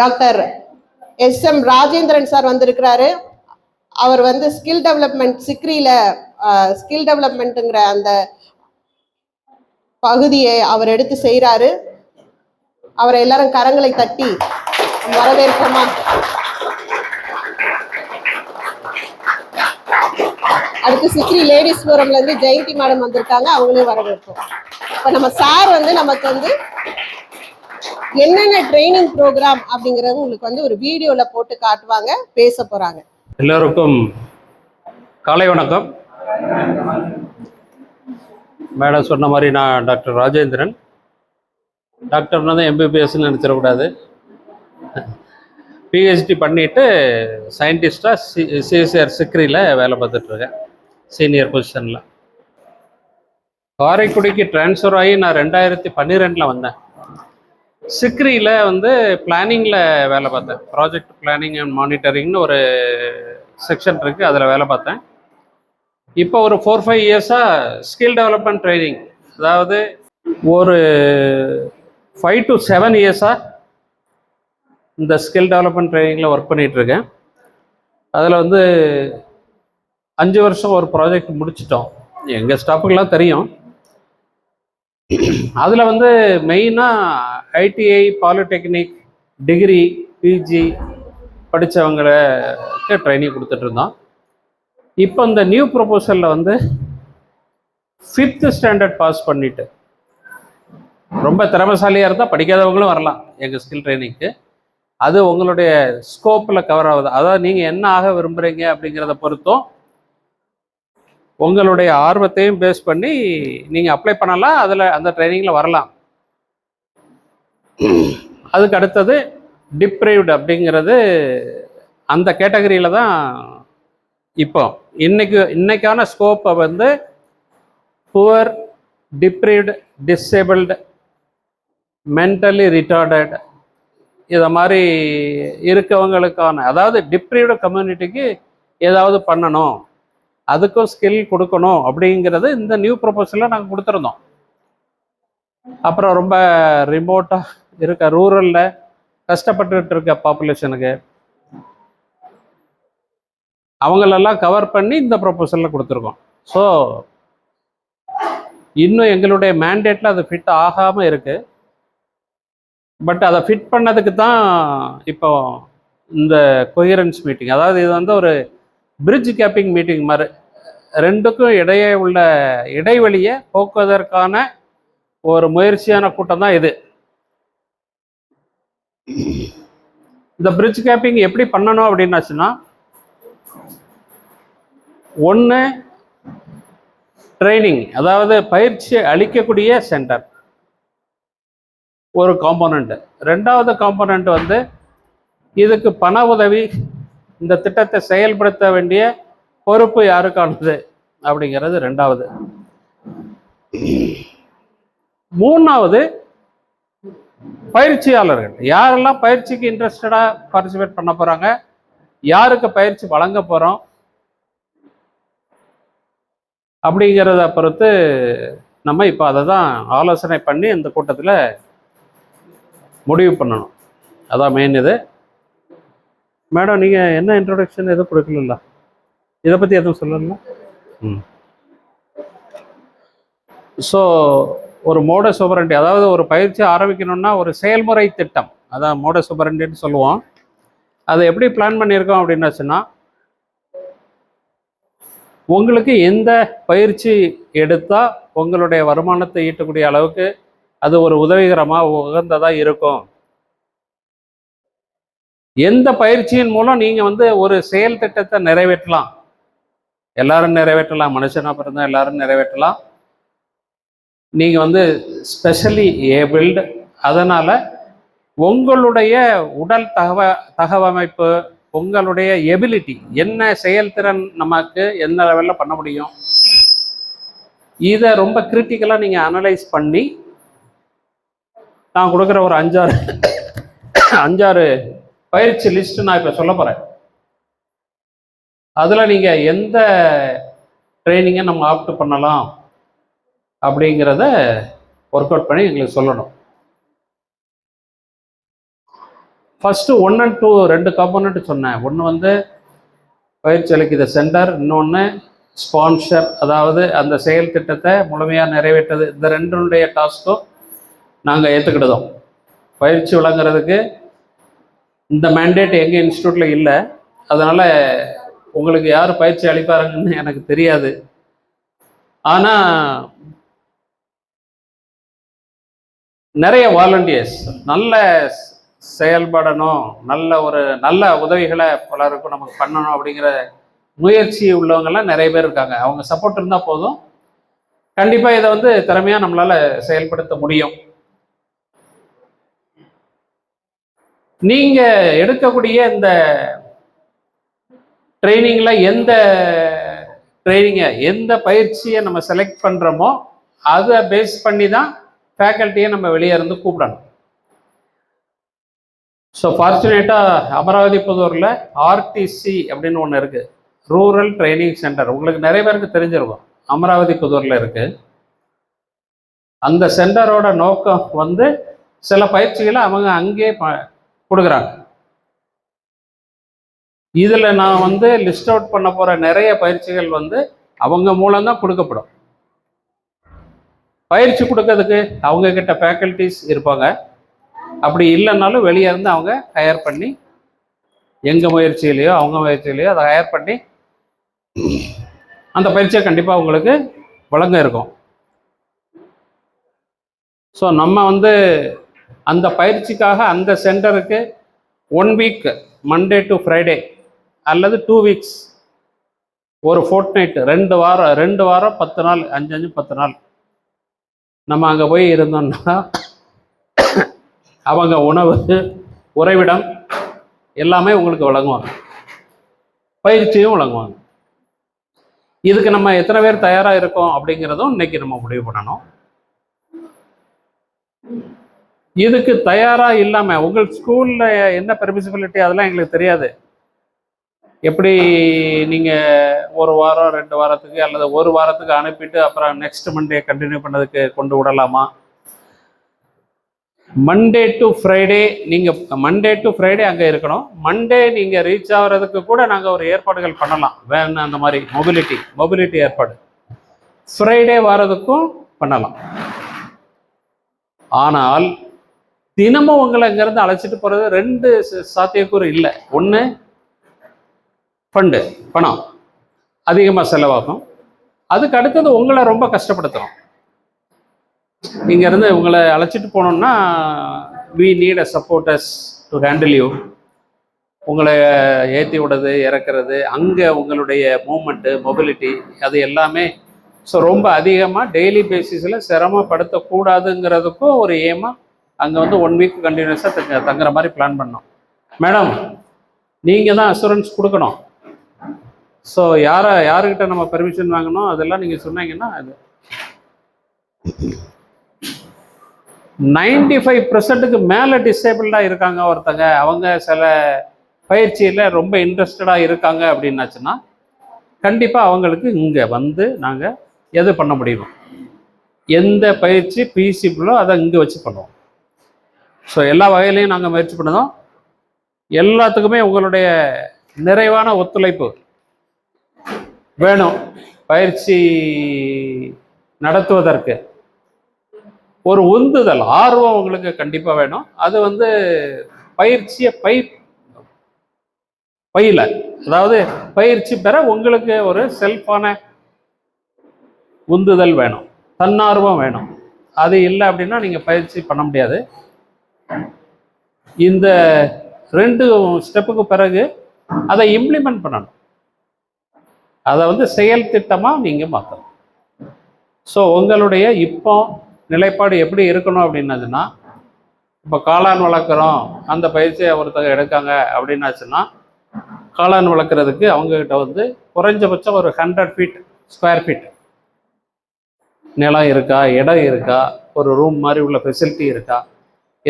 Doctor S M Rajendran sir வந்திருக்கிறாரு. அவர் வந்து ஸ்கில் டெவலப்மெண்ட் சிக்ரியில ஸ்கில் டெவலப்மெண்ட்டுங்கிற அந்த பகுதியை அவர் எடுத்து செய்கிறாரு அவரை எல்லாரும் கரங்களை தட்டி வரவேற்போமா அடுத்து சிக்ரி லேடிஸ் ஃபோரம்ல இருந்து ஜெயந்தி மேடம் வந்திருக்காங்க. அவங்களையும் வரவேற்போம். இப்போ நம்ம சார் வந்து நமக்கு வந்து என்னென்ன ட்ரைனிங் ப்ரோக்ராம் அப்படிங்கறது உங்களுக்கு வந்து ஒரு வீடியோல போட்டு காட்டுவாங்க பேச போறாங்க. எல்லோருக்கும் காலை வணக்கம். மேடம் சொன்ன மாதிரி நான் டாக்டர் ராஜேந்திரன். டாக்டர்னா தான் எம்பிபிஎஸ்ன்னு நினச்சிடக்கூடாது. பிஹெச்டி பண்ணிவிட்டு சயின்டிஸ்டாக சி சிஎஸ்ஆர் சிக்ரியில் வேலை பார்த்துட்ருக்கேன். சீனியர் பொசிஷனில் காரைக்குடிக்கு ட்ரான்ஸ்ஃபர் ஆகி நான் ரெண்டாயிரத்தி பன்னிரெண்டில் வந்தேன். சிக்ரியில் வந்து பிளானிங்கில் வேலை பார்த்தேன். ப்ராஜெக்ட் பிளானிங் அண்ட் மானிட்டரிங்னு ஒரு செக்ஷன் இருக்குது அதில் வேலை பார்த்தேன். இப்போ ஒரு ஃபோர் ஃபைவ் இயர்ஸாக ஸ்கில் டெவலப்மெண்ட் ட்ரைனிங் அதாவது ஒரு ஃபைவ் டு செவன் இயர்ஸாக இந்த ஸ்கில் டெவலப்மெண்ட் ட்ரைனிங்கில் ஒர்க் பண்ணிகிட்ருக்கேன் அதில் வந்து அஞ்சு வருஷம் ஒரு ப்ராஜெக்ட் முடிச்சிட்டோம். எங்கள் ஸ்டாஃபுக்கெல்லாம் தெரியும். அதில் வந்து மெயினாக ஐடிஐ பாலிடெக்னிக் டிகிரி பிஜி படித்தவங்களுக்கு ட்ரைனிங் கொடுத்துட்ருந்தோம் இப்போ இந்த நியூ ப்ரொபோசலில் வந்து ஃபிஃப்த்து ஸ்டாண்டர்ட் பாஸ் பண்ணிவிட்டு ரொம்ப திறமைசாலியாக இருந்தால் படிக்காதவங்களும் வரலாம் எங்கள் ஸ்கில் ட்ரைனிங்க்கு அது உங்களுடைய ஸ்கோப்பில் கவர் ஆகுது. அதாவது நீங்கள் என்ன ஆக விரும்புகிறீங்க அப்படிங்கிறத பொறுத்தும் உங்களுடைய ஆர்வத்தையும் பேஸ் பண்ணி நீங்கள் அப்ளை பண்ணலாம். அதில் அந்த ட்ரைனிங்கில் வரலாம். அதுக்கு அடுத்தது டிப்ரைவ்டு அப்படிங்கிறது அந்த கேட்டகரியில் தான் இப்போ. இன்னைக்கு இன்னைக்கான ஸ்கோப்பை வந்து poor deprived disabled mentally retarded இதை மாதிரி இருக்கவங்களுக்கான அதாவது டிப்ரைவ்டு கம்யூனிட்டிக்கு ஏதாவது பண்ணணும். அதுக்கும் ஸ்கில் கொடுக்கணும் அப்படிங்கிறது இந்த நியூ ப்ரொபோசலில் நாங்கள் கொடுத்துருந்தோம். அப்புறம் ரொம்ப ரிமோட்டாக இருக்க ரூரலில் கஷ்டப்பட்டுட்டு இருக்க பாப்புலேஷனுக்கு அவங்களெல்லாம் கவர் பண்ணி இந்த ப்ரொபோசலில் கொடுத்துருக்கோம். ஸோ இன்னும் எங்களுடைய மேண்டேட்டில் அது ஃபிட் ஆகாமல் இருக்குது பட் அதை ஃபிட் பண்ணதுக்கு தான் இப்போ இந்த கொஹிரன்ஸ் மீட்டிங் அதாவது இது வந்து ஒரு பிரிட்ஜ் கேப்பிங் மீட்டிங் மாதிரி ரெண்டுக்கும் இடையே உள்ள இடைவெளியை போக்குவதற்கான ஒரு முயற்சியான கூட்டம் தான் இது. இந்த பிரிட்ஜ் கேப்பிங் எப்படி பண்ணணும் அப்படின்னாச்சுன்னா ஒன்று ட்ரைனிங் அதாவது பயிற்சி அளிக்கக்கூடிய சென்டர் ஒரு காம்போனண்ட்டு ரெண்டாவது காம்போனண்ட் வந்து இதுக்கு பண உதவி இந்த திட்டத்தை செயல்படுத்த வேண்டிய பொறுப்பு யாருக்கானது அப்படிங்கிறது ரெண்டாவது. மூணாவது பயிற்சியாளர்கள். யாரெல்லாம் பயிற்சிக்கு இன்ட்ரெஸ்டடாக பார்ட்டிசிபேட் பண்ண போகிறாங்க யாருக்கு பயிற்சி வழங்க போகிறோம் அப்படிங்கிறத பொறுத்து நம்ம இப்போ அதை தான் ஆலோசனை பண்ணி இந்த கூட்டத்தில் முடிவு பண்ணணும். அதான் மெயின் இது. மேடம் நீங்கள் என்ன இன்ட்ரொடக்ஷன் எதுவும் கொடுக்கல இதை பற்றி எதுவும் சொல்லல ம். ஸோ ஒரு மோட சுபரண்டி அதாவது ஒரு பயிற்சி ஆரம்பிக்கணும்னா ஒரு செயல்முறை திட்டம். அதான் மோட சுபரண்டின்னு சொல்லுவோம். அதை எப்படி பிளான் பண்ணியிருக்கோம் அப்படின்னாச்சுன்னா உங்களுக்கு எந்த பயிற்சி எடுத்தால் உங்களுடைய வருமானத்தை ஈட்டக்கூடிய அளவுக்கு அது ஒரு உதவிகரமாக உகந்ததாக இருக்கும். எந்த பயிற்சியின் மூலம் நீங்கள் வந்து ஒரு செயல் திட்டத்தை நிறைவேற்றலாம்? எல்லாரும் நிறைவேற்றலாம். மனுஷனா பிறந்தா எல்லாரும் நிறைவேற்றலாம். நீங்கள் வந்து ஸ்பெஷலி ஏபிள்டு அதனால் உங்களுடைய உடல் தகவ தகவமைப்பு உங்களுடைய எபிலிட்டி என்ன செயல்திறன் நமக்கு எந்த லெவலில் பண்ண முடியும்? இதை ரொம்ப கிரிட்டிக்கலாக நீங்கள் அனலைஸ் பண்ணி நான் கொடுக்குற ஒரு அஞ்சாறு அஞ்சாறு பயிற்சி லிஸ்ட் நான் இப்போ சொல்ல போகிறேன் அதில் நீங்கள் எந்த ட்ரைனிங்கை நம்ம ஆப்ட் பண்ணலாம் அப்படிங்கிறத ஒர்க் அவுட் பண்ணி எங்களுக்கு சொல்லணும். ஃபஸ்ட்டு ஒன் அண்ட் டூ ரெண்டு காம்போனண்ட் சொன்னேன். ஒன்று வந்து பயிற்சி அளிக்கிற சென்டர் இன்னொன்று ஸ்பான்சர் அதாவது அந்த செயல் திட்டத்தை முழுமையாக நிறைவேற்றது. இந்த ரெண்டுடைய டாஸ்க்கும் நாங்கள் ஏற்றுக்கிட்டதோம் பயிற்சி வழங்குறதுக்கு இந்த மேண்டேட் எங்கள் இன்ஸ்டியூட்டில் இல்லை. அதனால் உங்களுக்கு யார் பயிற்சி அளிப்பாருங்கன்னு எனக்கு தெரியாது. ஆனால் நிறைய வாலண்டியர்ஸ் நல்ல செயல்படணும் நல்ல ஒரு நல்ல உதவிகளை பலருக்கும் நமக்கு பண்ணணும் அப்படிங்கிற முயற்சி உள்ளவங்கெல்லாம் நிறைய பேர் இருக்காங்க. அவங்க சப்போர்ட் இருந்தால் போதும். கண்டிப்பாக இதை வந்து திறமையாக நம்மளால் செயல்படுத்த முடியும். நீங்கள் எடுக்கக்கூடிய இந்த ட்ரைனிங்கில் எந்த ட்ரைனிங்கை எந்த பயிற்சியை நம்ம செலக்ட் பண்ணுறோமோ அதை பேஸ் பண்ணி தான் ஃபேக்கல்ட்டியை நம்ம வெளியே இருந்து கூப்பிடணும். ஸோ ஃபார்ச்சுனேட்டாக அமராவதி புதூரில் ஆர்டிசி அப்படின்னு ஒன்று இருக்குது ரூரல் ட்ரைனிங் சென்டர் உங்களுக்கு நிறைய பேருக்கு தெரிஞ்சிருக்கும். அமராவதி புதூரில் இருக்குது அந்த சென்டரோட நோக்கம் வந்து சில பயிற்சிகளை அவங்க அங்கேயே ப கொடுக்குறாங்க. இதில் நான் வந்து லிஸ்ட் அவுட் பண்ண போகிற நிறைய பயிற்சிகள் வந்து அவங்க மூலம்தான் கொடுக்கப்படும். பயிற்சி கொடுக்கறதுக்கு அவங்க கிட்ட ஃபேக்கல்டிஸ் இருப்பாங்க. அப்படி இல்லைன்னாலும் வெளியே இருந்து அவங்க ஹையர் பண்ணி எங்கள் முயற்சியிலையோ அவங்க முயற்சியிலையோ அதை ஹையர் பண்ணி அந்த பயிற்சியை கண்டிப்பாக உங்களுக்கு வழங்க இருக்கும். ஸோ நம்ம வந்து அந்த பயிற்சிக்காக அந்த சென்டருக்கு one week Monday to Friday அல்லது டூ வீக்ஸ் ஒரு ஃபோர்ட் நைட் ரெண்டு வாரம் ரெண்டு வாரம் பத்து நாள் அஞ்சு அஞ்சு பத்து நாள். நம்ம அங்கே போய் இருந்தோம்னா அவங்க உணவு உறைவிடம் எல்லாமே உங்களுக்கு வழங்குவாங்க. பயிற்சியும் வழங்குவாங்க. இதுக்கு நம்ம எத்தனை பேர் தயாராக இருக்கோம் அப்படிங்கிறதும் இன்னைக்கு நம்ம முடிவு பண்ணணும். இதுக்கு தயாராக இல்லாமல் உங்கள் ஸ்கூலில் என்ன பெர்மிசிபிலிட்டி அதெல்லாம் எங்களுக்கு தெரியாது. எப்படி நீங்கள் ஒரு வாரம் ரெண்டு வாரத்துக்கு அல்லது ஒரு வாரத்துக்கு அனுப்பிட்டு அப்புறம் நெக்ஸ்ட் மண்டே கண்டினியூ பண்ணதுக்கு கொண்டு விடலாமா? மண்டே டு ஃப்ரைடே நீங்கள் மண்டே டு ஃப்ரைடே அங்கே இருக்கணும். மண்டே நீங்கள் ரீச் ஆகிறதுக்கு கூட நாங்கள் ஒரு ஏற்பாடுகள் பண்ணலாம். வேன் அந்த மாதிரி மொபிலிட்டி மொபிலிட்டி ஏற்பாடு. ஃப்ரைடே வர்றதுக்கும் பண்ணலாம். ஆனால் தினமும் உங்களை இங்கேருந்து அழைச்சிட்டு போகிறது ரெண்டு சாத்தியக்கூறு இல்லை. ஒன்று ஃபண்டு பணம். அதிகமாக செலவாகும். அதுக்கு அடுத்தது உங்களை ரொம்ப கஷ்டப்படுத்துகிறோம் இங்கேருந்து உங்களை அழைச்சிட்டு போனோம்னா we need a supporters to handle you உங்களை ஏற்றி விடுறது இறக்குறது அங்கே உங்களுடைய மூமெண்ட்டு மொபிலிட்டி அது எல்லாமே ஸோ ரொம்ப அதிகமாக டெய்லி பேசிஸில் சிரமப்படுத்தக்கூடாதுங்கிறதுக்கும் ஒரு ஏமா அங்கே வந்து ஒன் வீக் கண்டினியூஸாக தங்க தங்குற மாதிரி பிளான் பண்ணோம். மேடம் நீங்கள் தான் அசூரன்ஸ் கொடுக்கணும். ஸோ யாரை யாருக்கிட்ட நம்ம பெர்மிஷன் வாங்கணும் அதெல்லாம் நீங்கள் சொன்னீங்கன்னா அது. நைன்டி ஃபைவ் பர்சன்ட்டுக்கு மேலே டிசேபிள்டாக இருக்காங்க ஒருத்தங்க. அவங்க சில பயிற்சியில் ரொம்ப இன்ட்ரெஸ்டடாக இருக்காங்க அப்படின்னாச்சுன்னா கண்டிப்பாக அவங்களுக்கு இங்கே வந்து நாங்கள் எது பண்ண முடியும் எந்த பயிற்சி பீசிபிளோ அதை இங்கே வச்சு பண்ணுவோம். ஸோ எல்லா வகையிலையும் நாங்கள் முயற்சி பண்ணுதோம். எல்லாத்துக்குமே உங்களுடைய நிறைவான ஒத்துழைப்பு வேணும். பயிற்சி நடத்துவதற்கு. ஒரு உந்துதல் ஆர்வம் உங்களுக்கு கண்டிப்பாக வேணும். அது வந்து பயிற்சியை பை பயில. அதாவது பயிற்சி பெற உங்களுக்கு ஒரு செல்ஃபான உந்துதல் வேணும். தன்னார்வம் வேணும். அது இல்லை அப்படின்னா நீங்கள் பயிற்சி பண்ண முடியாது. இந்த ரெண்டு ஸ்டெப்புக்கு பிறகு அதை இம்ப்ளிமெண்ட் பண்ணணும். அதை வந்து செயல் திட்டமாக நீங்கள் மாற்றணும் ஸோ உங்களுடைய இப்போ நிலைப்பாடு எப்படி இருக்கணும் அப்படின்னதுன்னா இப்போ காளான் வளர்க்குறோம் அந்த பயிற்சியை ஒருத்தங்க எடுக்காங்க அப்படின்னாச்சுன்னா காளான் வளர்க்குறதுக்கு அவங்கக்கிட்ட வந்து குறைஞ்சபட்சம் ஒரு ஹண்ட்ரட் ஃபீட் ஸ்கொயர் ஃபீட் நிலம் இருக்கா இடம் இருக்கா ஒரு ரூம் மாதிரி உள்ள ஃபெசிலிட்டி இருக்கா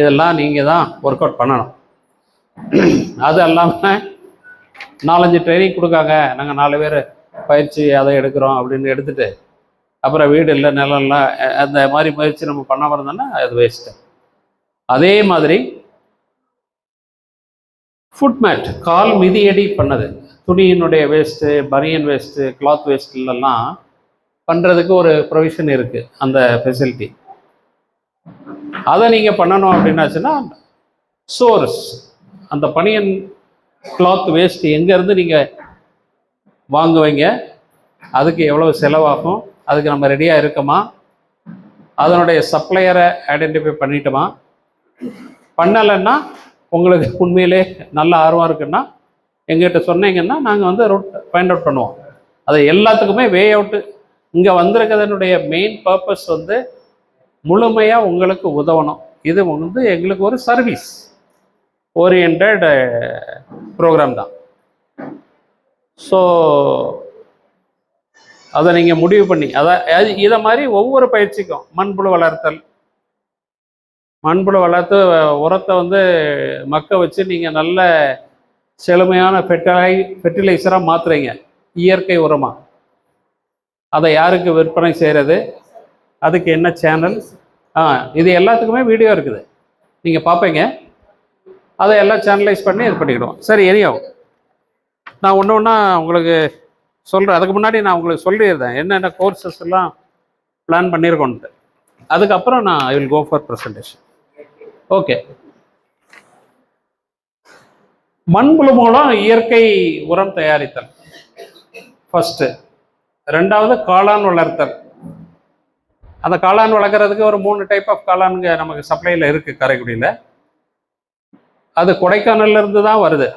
இதெல்லாம் நீங்கள் தான் ஒர்க் அவுட் பண்ணணும். அது இல்லாமல் நாலஞ்சு ட்ரைனிங் கொடுக்காங்க. நாங்கள் நாலு பேர் பயிற்சி அதை எடுக்கிறோம் அப்படின்னு எடுத்துட்டு அப்புறம் வீடு இல்லை நிலம் இல்லை அந்த மாதிரி முயற்சி நம்ம பண்ண இருந்தோம்னா அது வேஸ்ட்டு அதே மாதிரி ஃபுட் மேட் கால் மிதியடி பண்ணது. துணியினுடைய வேஸ்ட்டு பனியன் வேஸ்ட்டு கிளாத் வேஸ்ட்லலாம் பண்ணுறதுக்கு ஒரு ப்ரொவிஷன் இருக்குது அந்த ஃபெசிலிட்டி அதை நீங்கள் பண்ணணும் அப்படின்னாச்சுன்னா சோர்ஸ். அந்த பனியன் கிளாத் வேஸ்ட் எங்கேருந்து நீங்கள் வாங்குவீங்க? அதுக்கு எவ்வளோ செலவாகும்? அதுக்கு நம்ம ரெடியாக இருக்கோமா? அதனுடைய சப்ளையரை ஐடென்டிஃபை பண்ணிட்டோமா? பண்ணலைன்னா உங்களுக்கு உண்மையிலே நல்ல ஆர்வம் இருக்குன்னா எங்ககிட்ட சொன்னீங்கன்னா நாங்கள் வந்து ரூட் ஃபைண்ட் அவுட் பண்ணுவோம். அது எல்லாத்துக்குமே வே அவுட்டு இங்கே வந்திருக்கிறதனுடைய மெயின் பர்பஸ் வந்து முழுமையாக உங்களுக்கு உதவணும். இது வந்து எங்களுக்கு ஒரு சர்வீஸ் ஓரியன்ட் ப்ரோக்ராம் தான். ஸோ அதை நீங்கள் முடிவு பண்ணி அதான் இதை மாதிரி ஒவ்வொரு பயிற்சிக்கும் மண்புழு வளர்த்தல். மண்புழு வளர்த்து உரத்தை வந்து மக்க வச்சு நீங்கள் நல்ல செழுமையான ஃபெர்டிலை ஃபெர்டிலைசராக மாற்றுறீங்க இயற்கை உரமாக அதை யாருக்கு விற்பனை செய்கிறது அதுக்கு என்ன சேனல் ஆ இது எல்லாத்துக்குமே வீடியோ இருக்குது. நீங்கள் பார்ப்பீங்க. அதை எல்லாம் சேனலைஸ் பண்ணி இது பண்ணிக்கிடுவோம். சரி எரியாவும் நான் ஒன்று ஒன்றா உங்களுக்கு சொல்கிறேன் அதுக்கு முன்னாடி நான் உங்களுக்கு சொல்லியிருந்தேன். என்னென்ன கோர்சஸ் எல்லாம் பிளான் பண்ணியிருக்கோன்ட்டு. அதுக்கப்புறம் நான் I will go for presentation okay மண்புழு மூலம் இயற்கை உரம் தயாரித்தல். ஃபஸ்ட்டு ரெண்டாவது காளான் வளர்த்தல். அந்த காளான் வளர்க்குறதுக்கு ஒரு மூணு டைப் ஆஃப் காளானுங்க நமக்கு சப்ளையில் இருக்குது காரைக்குடியில். அது கொடைக்கானல்ல இருந்து தான் வருது.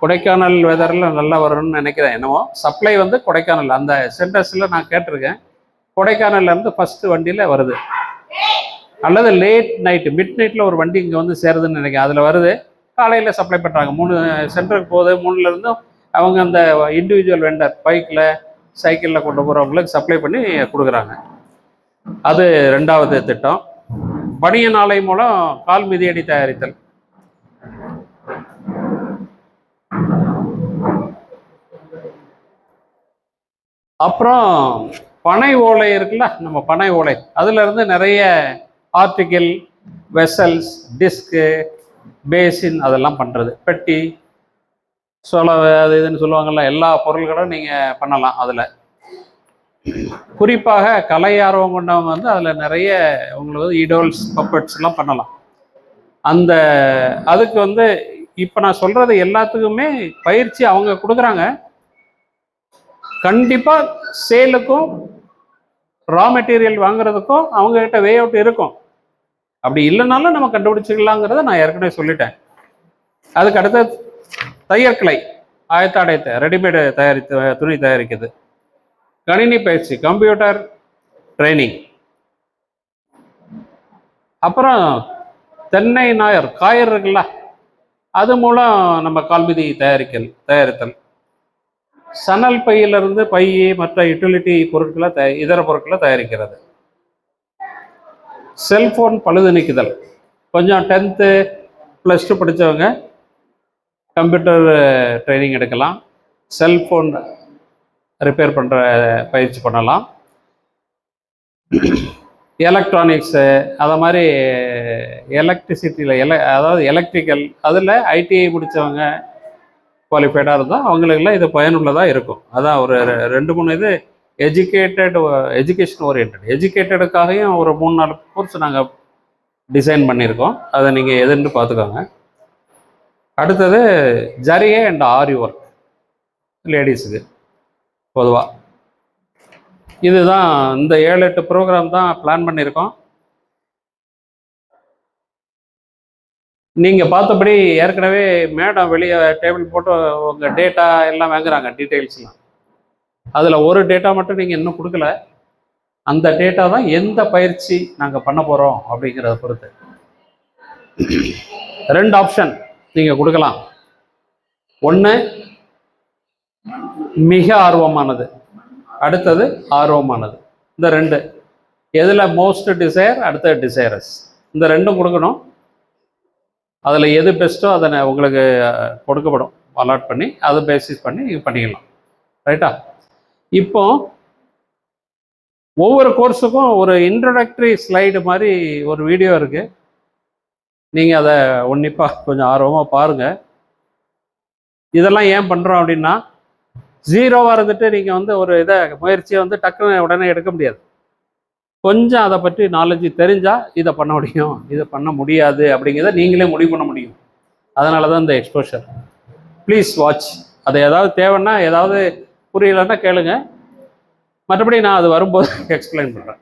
கொடைக்கானல் வெதரில் நல்லா வரும்னு நினைக்கிறேன். என்னவோ? சப்ளை வந்து கொடைக்கானல். அந்த சென்டர்ஸில் நான் கேட்டிருக்கேன். கொடைக்கானல்ல இருந்து வண்டியில் வருது. அல்லது லேட் நைட்டு மிட் நைட்டில் ஒரு வண்டி இங்கே வந்து சேருதுன்னு நினைக்கிறேன். அதில் வருது. காலையில் சப்ளை பண்ணுறாங்க மூணு சென்டருக்கு போகுது. மூணுலேருந்தும் அவங்க அந்த இண்டிவிஜுவல் வெண்டர் பைக்கில் சைக்கிளில் கொண்டு போகிறவங்களுக்கு சப்ளை பண்ணி கொடுக்குறாங்க. அது ரெண்டாவது திட்டம். பனியன் ஆலை மூலம் கால் மிதியடி தயாரித்தல். அப்புறம் பனை ஓலை இருக்குல்ல நம்ம பனை ஓலை. அதுலேருந்து நிறைய ஆர்டிக்கிள் வெசல்ஸ் டிஸ்க்கு பேசின் அதெல்லாம் பண்ணுறது பெட்டி சொலவு அது இதுன்னு சொல்லுவாங்கல்ல எல்லா பொருள்களும் நீங்கள் பண்ணலாம் அதில். குறிப்பாக கலை ஆர்வம் கொண்டவங்க வந்து அதில் நிறைய உங்களுக்கு வந்து இடோல்ஸ் பப்பட்ஸ்லாம் பண்ணலாம். அந்த அதுக்கு வந்து இப்போ நான் சொல்கிறது எல்லாத்துக்குமே பயிற்சி அவங்க கொடுக்குறாங்க. கண்டிப்பாக சேலுக்கும் ரா மெட்டீரியல் வாங்குறதுக்கும் அவங்கக்கிட்ட வே அவுட் இருக்கும். அப்படி இல்லைனாலும் நம்ம கண்டுபிடிச்சிக்கலாங்கிறத நான் ஏற்கனவே சொல்லிட்டேன். அதுக்கு அடுத்த தையற்கலை ஆயத்தாடை ரெடிமேடு தயாரித்து துணி தயாரிக்குது கணினி பயிற்சி கம்ப்யூட்டர் ட்ரைனிங். அப்புறம் தென்னை நாயர் காயர் இருக்குல்ல அது மூலம் நம்ம கால்மிதி தயாரிக்கல் தயாரித்தல். சணல் பையிலிருந்து பை மற்ற யூட்டிலிட்டி பொருட்களை த இதர பொருட்களை தயாரிக்கிறது. செல்ஃபோன் பழுது நீக்குதல். கொஞ்சம் டென்த்து ப்ளஸ் டூ படித்தவங்க கம்ப்யூட்டர் ட்ரைனிங் எடுக்கலாம். செல்ஃபோன் ரிப்பேர் பண்ணுற பயிற்சி பண்ணலாம். எலக்ட்ரானிக்ஸு அதை மாதிரி எலக்ட்ரிசிட்டியில் எல அதாவது எலக்ட்ரிக்கல் அதில் ஐடிஐ முடித்தவங்க குவாலிஃபைடாக இருந்தால் அவங்களுக்கெல்லாம் இது பயனுள்ளதாக இருக்கும். அதான் ஒரு ரெ- ரெண்டு மூணு இது எஜுகேட்டட் எஜுகேஷன் ஓரியன்ட் எஜுகேட்டடுக்காகவும் ஒரு மூணு நாலு கோர்ஸ் நாங்கள் டிசைன் பண்ணியிருக்கோம். அதை நீங்கள் எதுன்னு பார்த்துக்கோங்க. அடுத்தது ஜரிகை அண்ட் ஆரி ஒர்க் லேடிஸுக்கு பொதுவாக இதுதான் இந்த ஏழு எட்டு ப்ரோக்ராம் தான் பிளான் பண்ணியிருக்கோம். நீங்கள் பார்த்தபடி ஏற்கனவே மேடம் வெளியே டேபிள் போட்டு உங்கள் டேட்டா எல்லாம் வாங்குறாங்க டீட்டெயில்ஸ்லாம் அதில் ஒரு டேட்டா மட்டும் நீங்கள் இன்னும் கொடுக்கல. அந்த டேட்டா தான் எந்த பயிற்சி நாங்கள் பண்ண போகிறோம் அப்படிங்கிறத பொறுத்து. ரெண்டு ஆப்ஷன் நீங்கள் கொடுக்கலாம். ஒன்று மிக ஆர்வமானது. அடுத்தது ஆர்வமானது. இந்த ரெண்டு. எதில் மோஸ்ட் டிசைர் அடுத்த டிசைரஸ் இந்த ரெண்டும் கொடுக்கணும். அதில் எது பெஸ்ட்டோ அதை உங்களுக்கு கொடுக்கப்படும். அலாட் பண்ணி அதை பேசிஸ் பண்ணி நீங்கள் பண்ணிக்கலாம். ரைட்டா இப்போ ஒவ்வொரு கோர்ஸுக்கும் ஒரு இன்ட்ரடக்டரி ஸ்லைடு மாதிரி ஒரு வீடியோ இருக்குது நீங்கள் அதை உன்னிப்பாக கொஞ்சம் ஆர்வமாக பாருங்கள் இதெல்லாம் ஏன் பண்ணுறோம் அப்படின்னா ஜீரோவாக இருந்துட்டு நீங்கள் வந்து ஒரு இதை முயற்சியை வந்து டக்குன்னு உடனே எடுக்க முடியாது. கொஞ்சம் அதை பற்றி நாலேஜ் தெரிஞ்சால் இதை பண்ண முடியும். இதை பண்ண முடியாது அப்படிங்கிறத நீங்களே முடிவு பண்ண முடியும். அதனால தான் இந்த எக்ஸ்போஷர் ப்ளீஸ் வாட்ச் அது ஏதாவது தேவைன்னா ஏதாவது புரியலைன்னா கேளுங்க. மற்றபடி நான் அது வரும்போது எக்ஸ்பிளைன் பண்ணுறேன்